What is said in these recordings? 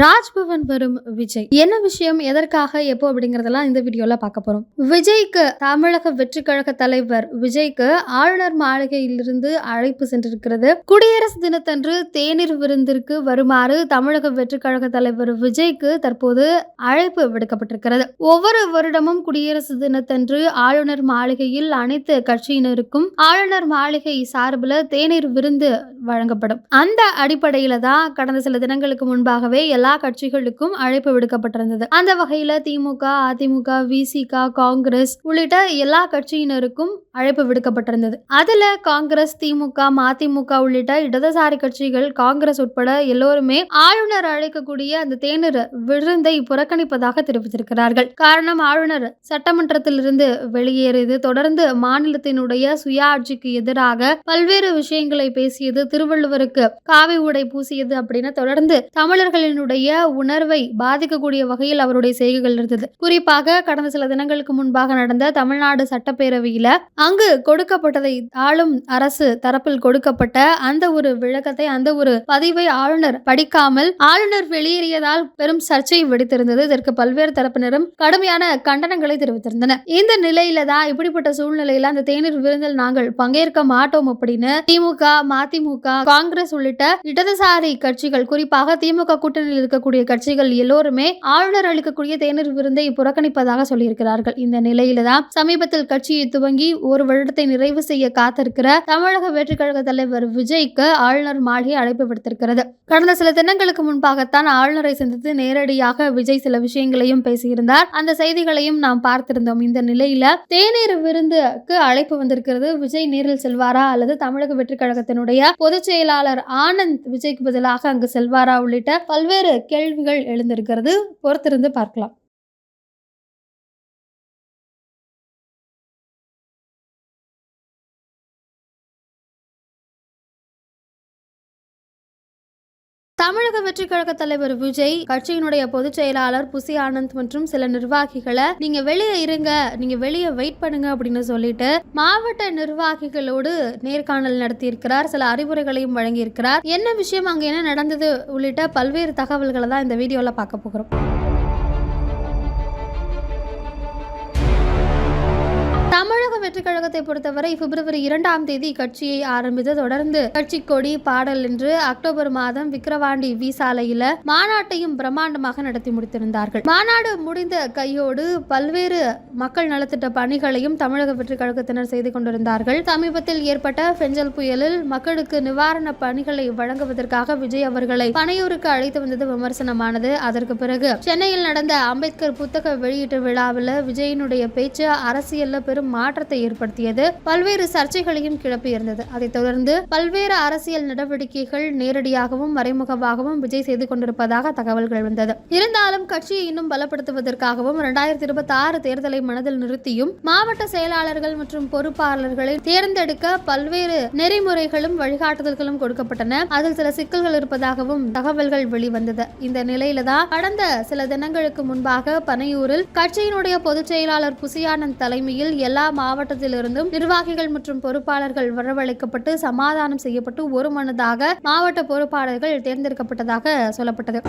ராஜ்பவன் வரும் விஜய். என்ன விஷயம்? எதற்காக? எப்போ? அப்படிங்கறதெல்லாம் இந்த வீடியோல பார்க்க போறோம். விஜய்க்கு தமிழக வெற்றி கழக தலைவர் விஜய்க்கு ஆளுநர் மாளிகையிலிருந்து அழைப்பு சென்றிருக்கிறது. குடியரசு தினத்தன்று தேநீர் விருந்திற்கு வருமாறு தமிழக வெற்றி கழக தலைவர் விஜய்க்கு தற்போது அழைப்பு விடுக்கப்பட்டிருக்கிறது. ஒவ்வொரு வருடமும் குடியரசு தினத்தன்று ஆளுநர் மாளிகையில் அனைத்து கட்சியினருக்கும் ஆளுநர் மாளிகை சார்பில் தேநீர் விருந்து வழங்கப்படும். அந்த அடிப்படையில தான் கடந்த சில தினங்களுக்கு முன்பாகவே எல்லா எல்லா கட்சிகளுக்கும் அழைப்பு விடுக்கப்பட்டிருந்தது. அந்த வகையில திமுக அதிமுக விசிக காங்கிரஸ் உள்ளிட்ட எல்லா கட்சியினருக்கும் அழைப்பு விடுக்கப்பட்டிருந்தது. அதுல காங்கிரஸ் திமுக மதிமுக உள்ளிட்ட இடதுசாரி கட்சிகள் காங்கிரஸ் உட்பட எல்லோருமே ஆளுநர் அழைக்கக்கூடிய அந்த தேநீர் விருந்தை புறக்கணிப்பதாக தெரிவித்திருக்கிறார்கள். காரணம் ஆளுநர் சட்டமன்றத்திலிருந்து வெளியேறியது தொடர்ந்து மாநிலத்தினுடைய சுயாட்சிக்கு எதிராக பல்வேறு விஷயங்களை பேசியது திருவள்ளுவருக்கு காவி உடை பூசியது அப்படின்னு தொடர்ந்து தமிழர்களினுடைய உணர்வை பாதிக்கக்கூடிய வகையில் அவருடைய செய்கைகள் இருந்தது. குறிப்பாக கடந்த சில தினங்களுக்கு முன்பாக நடந்த தமிழ்நாடு சட்டப்பேரவையில அங்கு கொடுக்கப்பட்டதை ஆளும் அரசு தரப்பில் கொடுக்கப்பட்ட அந்த ஒரு விளக்கத்தை அந்த ஒரு பதிவை ஆளுநர் படிக்காமல் ஆளுநர் வெளியேறியதால் பெரும் சர்ச்சை வெடித்திருந்தது. இதற்கு பல்வேறு தரப்பினரும் கடுமையான கண்டனங்களை தெரிவித்திருந்தனர். இந்த நிலையில தான் இப்படிப்பட்ட சூழ்நிலையில அந்த தேநீர் விருந்தில் நாங்கள் பங்கேற்க மாட்டோம் அப்படின்னு திமுக மதிமுக காங்கிரஸ் உள்ளிட்ட இடதுசாரி கட்சிகள் குறிப்பாக திமுக கூட்டணி கூட்டணியில் இருக்கக்கூடிய கட்சிகள் எல்லோருமே ஆளுநர் அளிக்கக்கூடிய தேநீர் விருந்தை புறக்கணிப்பதாக சொல்லியிருக்கிறார்கள். இந்த நிலையில தான் சமீபத்தில் கட்சியை துவங்கி ஒரு வருடத்தை நிறைவு செய்ய காத்திருக்கிற தமிழக வெற்றிக் கழக தலைவர் விஜய்க்கு ஆளுநர் மாளிகை அழைப்பு விடுத்திருக்கிறது. கடந்த சில தினங்களுக்கு முன்பாகத்தான் ஆளுநரை சந்தித்து நேரடியாக விஜய் சில விஷயங்களையும் பேசியிருந்தார். அந்த செய்திகளையும் நாம் பார்த்திருந்தோம். இந்த நிலையில தேநீர் விருந்துக்கு அழைப்பு வந்திருக்கிறது. விஜய் நேரில் செல்வாரா? அல்லது தமிழக வெற்றிக் கழகத்தினுடைய பொதுச் செயலாளர் ஆனந்த் விஜய்க்கு பதிலாக அங்கு செல்வாரா? உள்ளிட்ட பல்வேறு கேள்விகள் எழுந்திருக்கிறது. பொறுத்திருந்து பார்க்கலாம். தமிழக வெற்றி கழக தலைவர் விஜய் கட்சியினுடைய பொதுச் செயலாளர் புசி ஆனந்த் மற்றும் சில நிர்வாகிகளை நீங்க வெளியே இருங்க நீங்க வெளியே வெயிட் பண்ணுங்க அப்படின்னு சொல்லிட்டு மாவட்ட நிர்வாகிகளோடு நேர்காணல் நடத்தியிருக்கிறார் சில அறிவுரைகளையும் வழங்கியிருக்கிறார். என்ன விஷயம் அங்க என்ன நடந்தது உள்ளிட்ட பல்வேறு தகவல்களை தான் இந்த வீடியோல பார்க்க போகிறோம். தமிழ் வெற்றிக் கழகத்தை பொறுத்தவரை பிப்ரவரி இரண்டாம் தேதி கட்சியை ஆரம்பித்து தொடர்ந்து கட்சி கொடி பாடல் என்று அக்டோபர் மாதம் விக்கிரவாண்டி வி சாலையில மாநாட்டையும் பிரம்மாண்டமாக நடத்தி முடித்திருந்தார்கள். மாநாடு முடிந்த கையோடு பல்வேறு மக்கள் நலத்திட்ட பணிகளையும் தமிழக வெற்றிக் கழகத்தினர் செய்து கொண்டிருந்தார்கள். சமீபத்தில் ஏற்பட்ட பெஞ்சல் புயலில் மக்களுக்கு நிவாரண பணிகளை வழங்குவதற்காக விஜய் அவர்களை பனையூருக்கு அழைத்து வந்தது விமர்சனமானது. அதற்கு பிறகு சென்னையில் நடந்த அம்பேத்கர் புத்தக வெளியீட்டு விழாவில் விஜயினுடைய பேச்சு அரசியல்ல பெரும் மாற்றத்தை ஏற்படுத்தியது. பல்வேறு சர்ச்சைகளையும் கிளப்பியிருந்தது அதைத் தொடர்ந்து பல்வேறு அரசியல் நடவடிக்கைகள் நேரடியாகவும் மறைமுகமாகவும் விஜய் செய்து கொண்டிருப்பதாக தகவல்கள் வந்தது. இருந்தாலும் கட்சியை இன்னும் பலப்படுத்துவதற்காகவும் இரண்டாயிரத்தி இருபத்தி ஆறு தேர்தலை மனதில் நிறுத்தியும் மாவட்ட செயலாளர்கள் மற்றும் பொறுப்பாளர்களை தேர்ந்தெடுக்க பல்வேறு நெறிமுறைகளும் வழிகாட்டுதல்களும் கொடுக்கப்பட்டன. அதில் சில சிக்கல்கள் இருப்பதாகவும் தகவல்கள் வெளிவந்தது. இந்த நிலையில தான் கடந்த சில தினங்களுக்கு முன்பாக பனையூரில் கட்சியினுடைய பொதுச் செயலாளர் புசியானந்த் தலைமையில் எல்லா மாவட்ட மாவட்டத்திலிருந்தும் நிர்வாகிகள் மற்றும் பொறுப்பாளர்கள் வரவழைக்கப்பட்டு சமாதானம் செய்யப்பட்டு ஒரு மனதாக மாவட்ட பொறுப்பாளர்கள் தேர்ந்தெடுக்கப்பட்டதாக சொல்லப்பட்டது.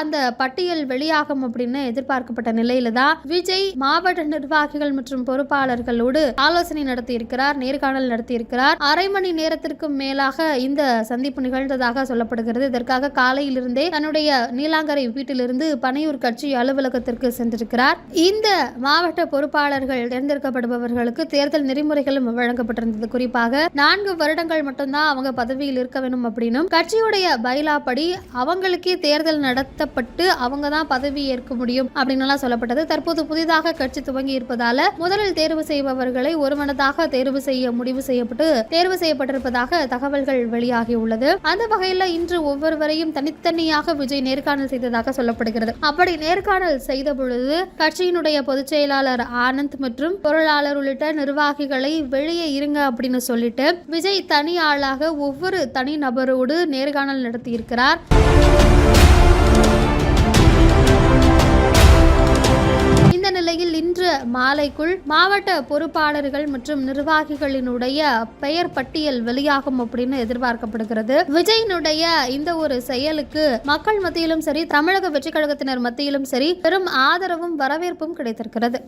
அந்த பட்டியல் வெளியாகும் அப்படின்னு எதிர்பார்க்கப்பட்ட நிலையில தான் விஜய் மாவட்ட நிர்வாகிகள் மற்றும் பொறுப்பாளர்களோடு ஆலோசனை நடத்தி இருக்கிறார் நேர்காணல் நடத்தி இருக்கிறார் அரை மணி நேரத்திற்கும் மேலாக இந்த சந்திப்பு நிகழ்ந்ததாக சொல்லப்படுகிறது. இதற்காக காலையிலிருந்தே தன்னுடைய நீலாங்கரை வீட்டிலிருந்து பனையூர் கட்சி அலுவலகத்திற்கு சென்றிருக்கிறார். இந்த மாவட்ட பொறுப்பாளர்கள் தேர்ந்தெடுக்கப்படுபவர்களுக்கு தேர்தல் நெறிமுறைகளும் வழங்கப்பட்டிருந்தது. குறிப்பாக நான்கு வருடங்கள் மட்டும்தான் அவங்க பதவியில் இருக்க வேண்டும் அப்படின்னும் கட்சியுடைய பைலா படி அவங்களுக்கே தேர்தல் நடத்த நடத்தப்பட்டு அவங்க தான் பதவி ஏற்க முடியும் அப்படின்னுலாம் சொல்லப்பட்டது. தற்போது புதிதாக கட்சி துவங்கி இருப்பதால முதலில் தேர்வு செய்பவர்களை ஒருமனதாக தேர்வு செய்ய முடிவு செய்யப்பட்டு தேர்வு செய்யப்பட்டிருப்பதாக தகவல்கள் வெளியாகி உள்ளது. அந்த வகையில் இன்று ஒவ்வொருவரையும் தனித்தனியாக விஜய் நேர்காணல் செய்ததாக சொல்லப்படுகிறது. அப்படி நேர்காணல் செய்த பொழுது கட்சியினுடைய பொதுச் செயலாளர் ஆனந்த் மற்றும் பொருளாளர் உள்ளிட்ட நிர்வாகிகளை வெளியே இருங்க அப்படின்னு சொல்லிட்டு விஜய் தனி ஆளாக ஒவ்வொரு தனி நபரோடு நேர்காணல் நடத்தியிருக்கிறார். நிலையில் இன்று மாலைக்குள் மாவட்ட பொறுப்பாளர்கள் மற்றும் நிர்வாகிகளினுடைய பெயர் பட்டியல் வெளியாகும் அப்படின்னு எதிர்பார்க்கப்படுகிறது. விஜயினுடைய இந்த ஒரு செயலுக்கு மக்கள் மத்தியிலும் சரி தமிழக வெற்றி கழகத்தினர் மத்தியிலும் சரி பெரும் ஆதரவும் வரவேற்பும் கிடைத்திருக்கிறது.